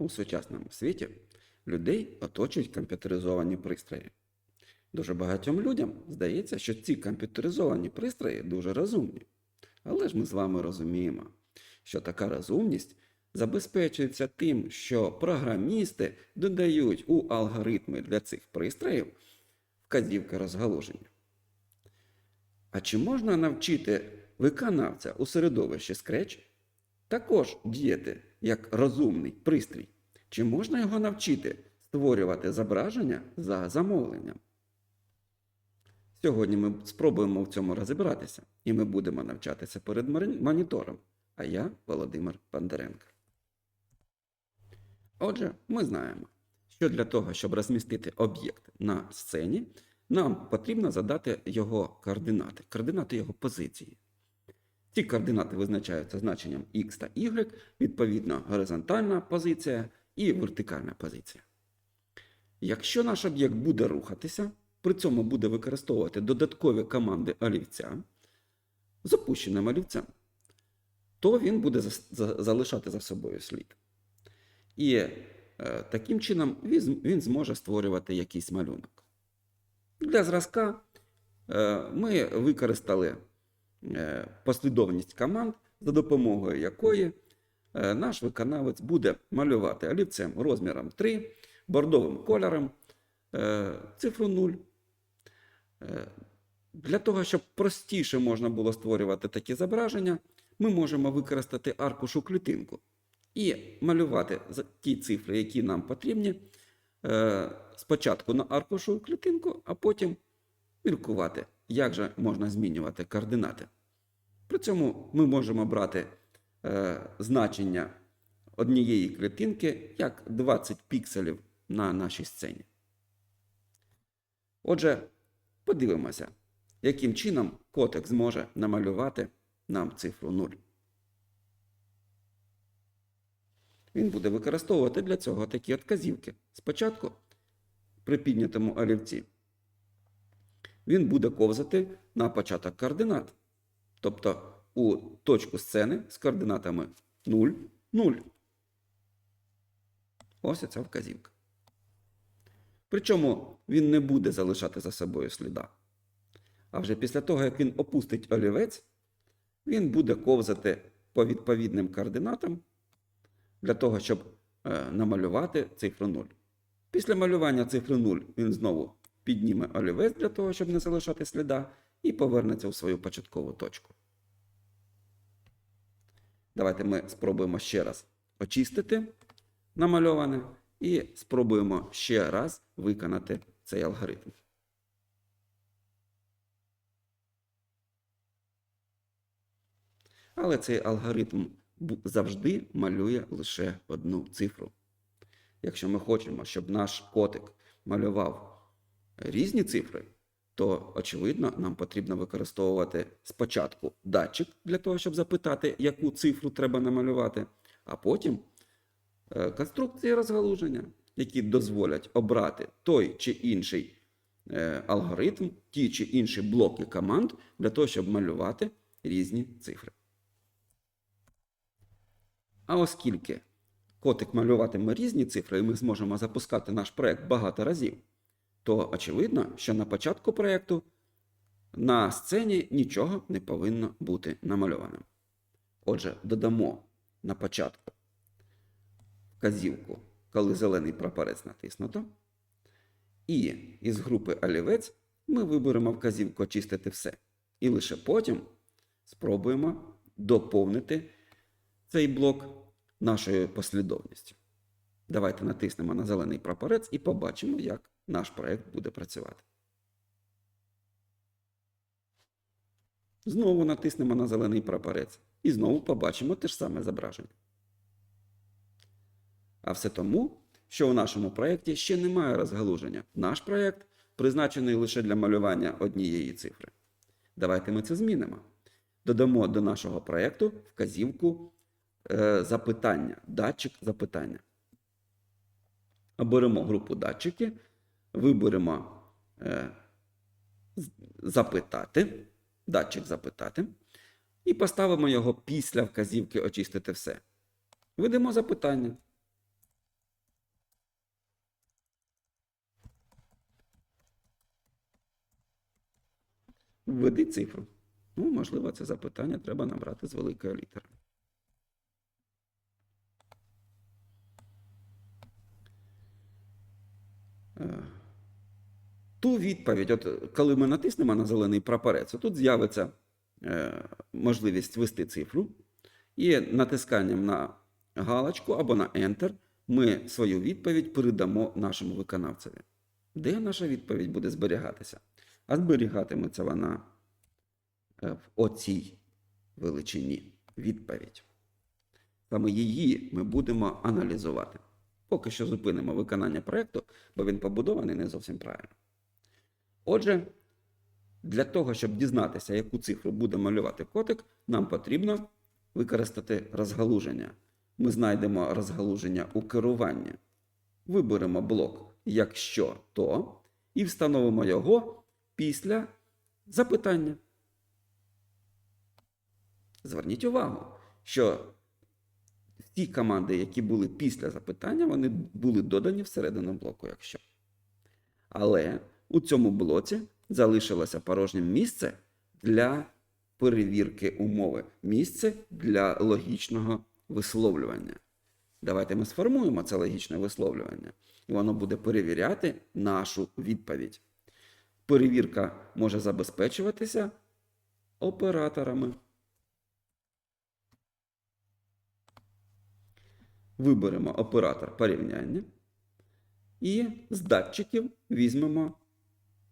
У сучасному світі людей оточують комп'ютеризовані пристрої. Дуже багатьом людям здається, що ці комп'ютеризовані пристрої дуже розумні. Але ж ми з вами розуміємо, що така розумність забезпечується тим, що програмісти додають у алгоритми для цих пристроїв вказівки розгалуження. А чи можна навчити виконавця у середовищі Scratch також діяти як розумний пристрій? Чи можна його навчити створювати зображення за замовленням? Сьогодні ми спробуємо в цьому розібратися, і ми будемо навчатися перед монітором. А я Володимир Бондаренко. Отже, ми знаємо, що для того, щоб розмістити об'єкт на сцені, нам потрібно задати його координати, координати його позиції. Ці координати визначаються значенням x та y, відповідно горизонтальна позиція і вертикальна позиція. Якщо наш об'єкт буде рухатися, при цьому буде використовувати додаткові команди олівця з опущеним олівцем, то він буде залишати за собою слід. І е, таким чином він, зможе створювати якийсь малюнок. Для зразка е, ми використали послідовність команд, за допомогою якої е, наш виконавець буде малювати олівцем розміром 3, бордовим кольором, е, цифру 0. Е, Для того, щоб простіше можна було створювати такі зображення, ми можемо використати аркушу клітинку і малювати ті цифри, які нам потрібні, е, спочатку на аркушу клітинку, а потім міркувати, як же можна змінювати координати. При цьому ми можемо брати е, значення однієї клітинки як 20 пікселів на нашій сцені. Отже, подивимося, яким чином котик зможе намалювати нам цифру 0. Він буде використовувати для цього такі от вказівки. Спочатку при піднятому олівці він буде ковзати на початок координат. Тобто у точку сцени з координатами 0, 0. Ось ця вказівка. Причому він не буде залишати за собою сліда. А вже після того, як він опустить олівець, він буде ковзати по відповідним координатам для того, щоб е, намалювати цифру 0. Після малювання цифри 0 він знову підніме олівець для того, щоб не залишати сліда, і повернеться у свою початкову точку. Давайте ми спробуємо ще раз очистити намальоване і спробуємо ще раз виконати цей алгоритм. Але цей алгоритм завжди малює лише одну цифру. Якщо ми хочемо, щоб наш котик малював різні цифри, то очевидно нам потрібно використовувати спочатку датчик для того, щоб запитати, яку цифру треба намалювати, а потім е, конструкції розгалуження, які дозволять обрати той чи інший е, алгоритм, ті чи інші блоки команд для того, щоб малювати різні цифри. А оскільки котик малюватиме різні цифри, і ми зможемо запускати наш проект багато разів, то очевидно, що на початку проєкту на сцені нічого не повинно бути намальованим. Отже, додамо на початку вказівку, коли зелений прапорець натиснуто. І із групи олівець ми виберемо вказівку очистити все. І лише потім спробуємо доповнити цей блок нашою послідовністю. Давайте натиснемо на зелений прапорець і побачимо, як наш проект буде працювати. Знову натиснемо на зелений прапорець і знову побачимо те ж саме зображення. А все тому, що у нашому проєкті ще немає розгалуження. Наш проєкт призначений лише для малювання однієї цифри. Давайте ми це змінимо. Додамо до нашого проєкту вказівку е, запитання, датчик запитання. Оберемо групу датчики, виберемо е, запитати, датчик запитати, і поставимо його після вказівки очистити все. Ведемо запитання. Введи цифру. Ну, можливо, це запитання треба набрати з великої літери. Uh. Ту відповідь, от коли ми натиснемо на зелений прапорець, тут з'явиться е, можливість ввести цифру, і натисканням на галочку або на Enter ми свою відповідь передамо нашому виконавцеві. Де наша відповідь буде зберігатися? А зберігатиметься вона е, в оцій величині відповідь. Саме її ми будемо аналізувати. Поки що зупинимо виконання проєкту, бо він побудований не зовсім правильно. Отже, для того, щоб дізнатися, яку цифру буде малювати котик, нам потрібно використати розгалуження. Ми знайдемо розгалуження у керуванні. Виберемо блок якщо то і встановимо його після запитання. Зверніть увагу, що ті команди, які були після запитання, вони були додані всередину блоку, якщо. Але у цьому блоці залишилося порожнє місце для перевірки умови, місце для логічного висловлювання. Давайте ми сформуємо це логічне висловлювання, і воно буде перевіряти нашу відповідь. Перевірка може забезпечуватися операторами. Виберемо оператор порівняння і з датчиків візьмемо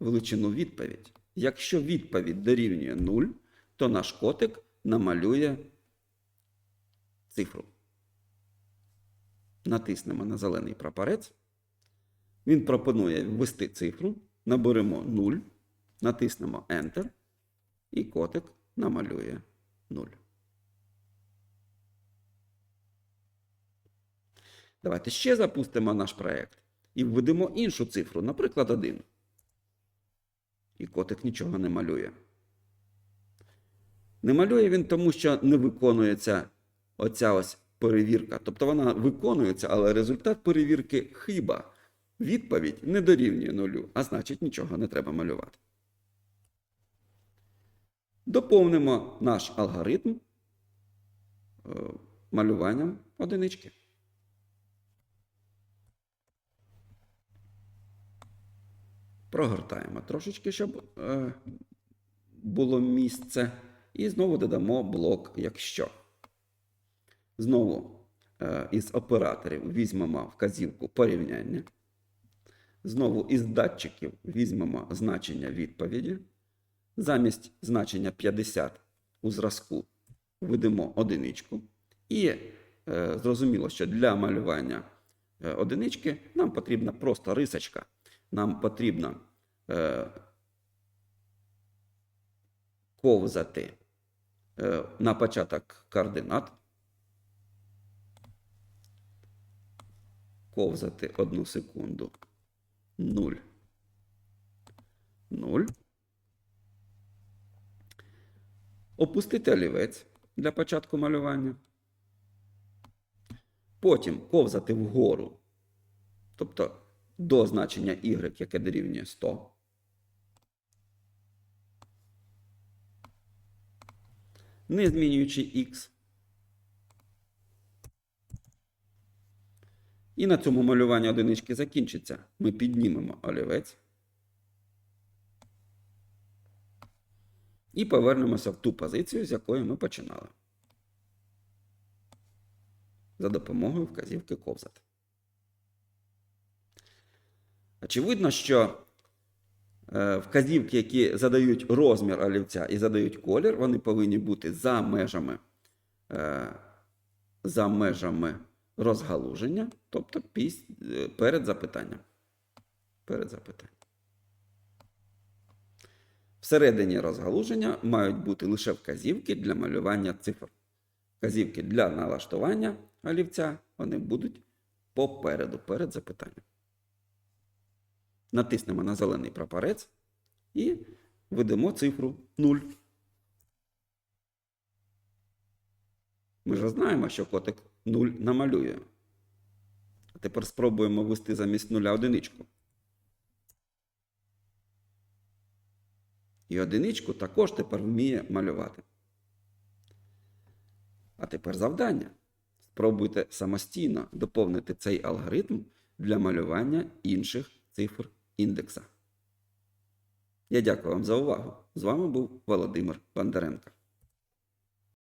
величину відповідь. Якщо відповідь дорівнює 0, то наш котик намалює цифру. Натиснемо на зелений прапорець. Він пропонує ввести цифру. Наберемо 0, натиснемо Enter, і котик намалює 0. Давайте ще запустимо наш проєкт і введемо іншу цифру, наприклад, 1. І котик нічого не малює. Не малює він тому, що не виконується оця ось перевірка. Тобто вона виконується, але результат перевірки хиба. Відповідь не дорівнює нулю, а значить нічого не треба малювати. Доповнимо наш алгоритм е, малюванням одинички. Прогортаємо трошечки, щоб е, було місце. І знову додамо блок якщо. Знову е, із операторів візьмемо вказівку порівняння. Знову із датчиків візьмемо значення відповіді. Замість значення 50 у зразку введемо одиничку. І е, зрозуміло, що для малювання е, одинички нам потрібна просто рисочка. Нам потрібно е, ковзати е, на початок координат. Ковзати одну секунду. 0. 0. Опустити олівець для початку малювання. Потім ковзати вгору. Тобто до значення y, яке дорівнює 100. Не змінюючи x. І на цьому малювання одинички закінчиться. Ми піднімемо олівець. І повернемося в ту позицію, з якої ми починали. За допомогою вказівки ковзати. Очевидно, що е, вказівки, які задають розмір олівця і задають колір, вони повинні бути за межами, е, за межами розгалуження, тобто е, перед запитанням. Перед запитанням. Всередині розгалуження мають бути лише вказівки для малювання цифр. Вказівки для налаштування олівця вони будуть попереду, перед запитанням. Натиснемо на зелений прапорець і введемо цифру 0. Ми ж знаємо, що котик 0 намалює. А тепер спробуємо ввести замість нуля одиничку. І одиничку також тепер вміє малювати. А тепер завдання. Спробуйте самостійно доповнити цей алгоритм для малювання інших цифр індекса. Я дякую вам за увагу. З вами був Володимир Бондаренко.